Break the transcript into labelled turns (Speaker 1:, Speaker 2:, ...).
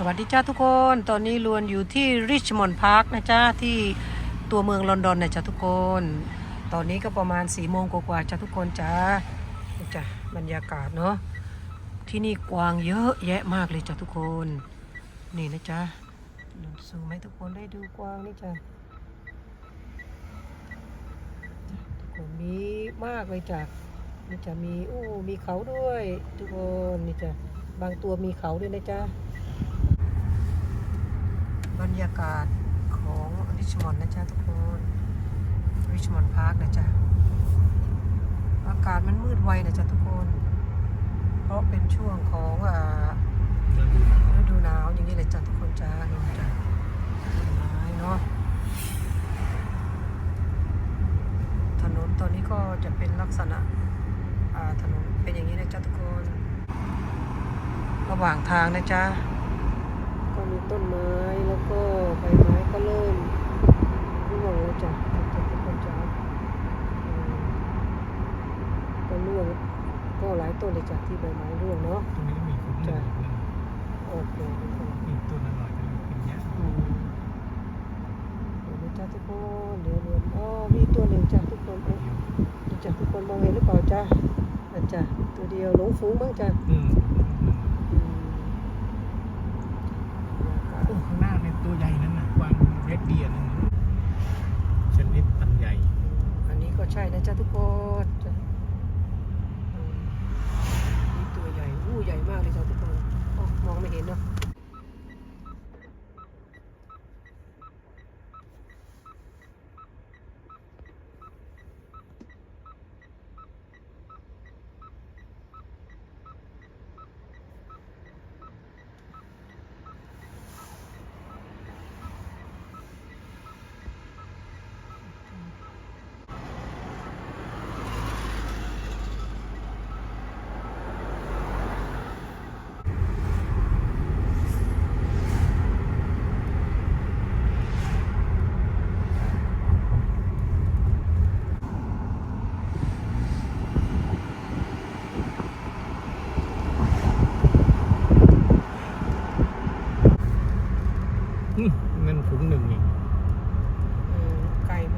Speaker 1: สวัสดีจ้าทุกคน ตอนนี้ลวนอยู่ที่ริชมอนด์พาร์คนะจ้าที่ตัวเมืองลอนดอนนะจ้าทุกคน ตอนนี้ก็ประมาณ4ี่โมงกว่าๆจ้าทุกคนจ้านี่จ้าบรรยากาศเนาะที่นี่กวางเยอะแยะมากเลยจ้าทุกคน นี่นะจ้าสูงไหมทุกคนได้ดูกวางนี่จ้าทุกคนมีมากเลยจ้านี่จะมีอู้มีเขาด้วย ทุกคนนี่จ้าบางตัวมีเขาด้วยนะจ้า บรรยากาศของริชมอนด์นะจ๊ะทุกคนริชมอนด์พาร์คนะจ๊ะ อากาศมันมืดไวนะจ๊ะทุกคน เพราะเป็นช่วงของอ่าฤดูหนาวอย่างนี้เลยจ้ะทุกคนจ้านี่จ้ะต้นไม้เนาะถนนตอนนี้ก็จะเป็นลักษณะถนนเป็นอย่างนี้นะจ๊ะทุกคน ระหว่างทางนะจ๊ะ ต้นไม้แล้วก็ใบไม้ก็เริ่มร่วงแล้วจ้ะจ้ะทุกคนจ้ะอืมก็ร่วงก็หลายต้นเลยจ้ะที่ใบไม้ร่วงเนาะ
Speaker 2: ตรงนี้ก็มีคนหนึ่ง
Speaker 1: โอเคทุกคน
Speaker 2: มีต้นอร่อยก็เลยเป็นเนี้ย
Speaker 1: อืมเดี๋ยวนะจ้ะทุกคนเดี๋ยวเดี๋ยวอ๋อมีตัวหนึ่งจ้ะทุกคนเอ๊ะเดี๋ยวจ้ะทุกคนมองเห็นหรือเปล่าจ้ะอะจ้ะตัวเดียวหลงฝูงบ้างจ้ะ
Speaker 2: อืม
Speaker 1: จ้าทุกคนนี่ตัวใหญ่อู้ใหญ่มากเลยจ้าทุกคน
Speaker 2: ถึงหนึ่งอีก
Speaker 1: ไกลม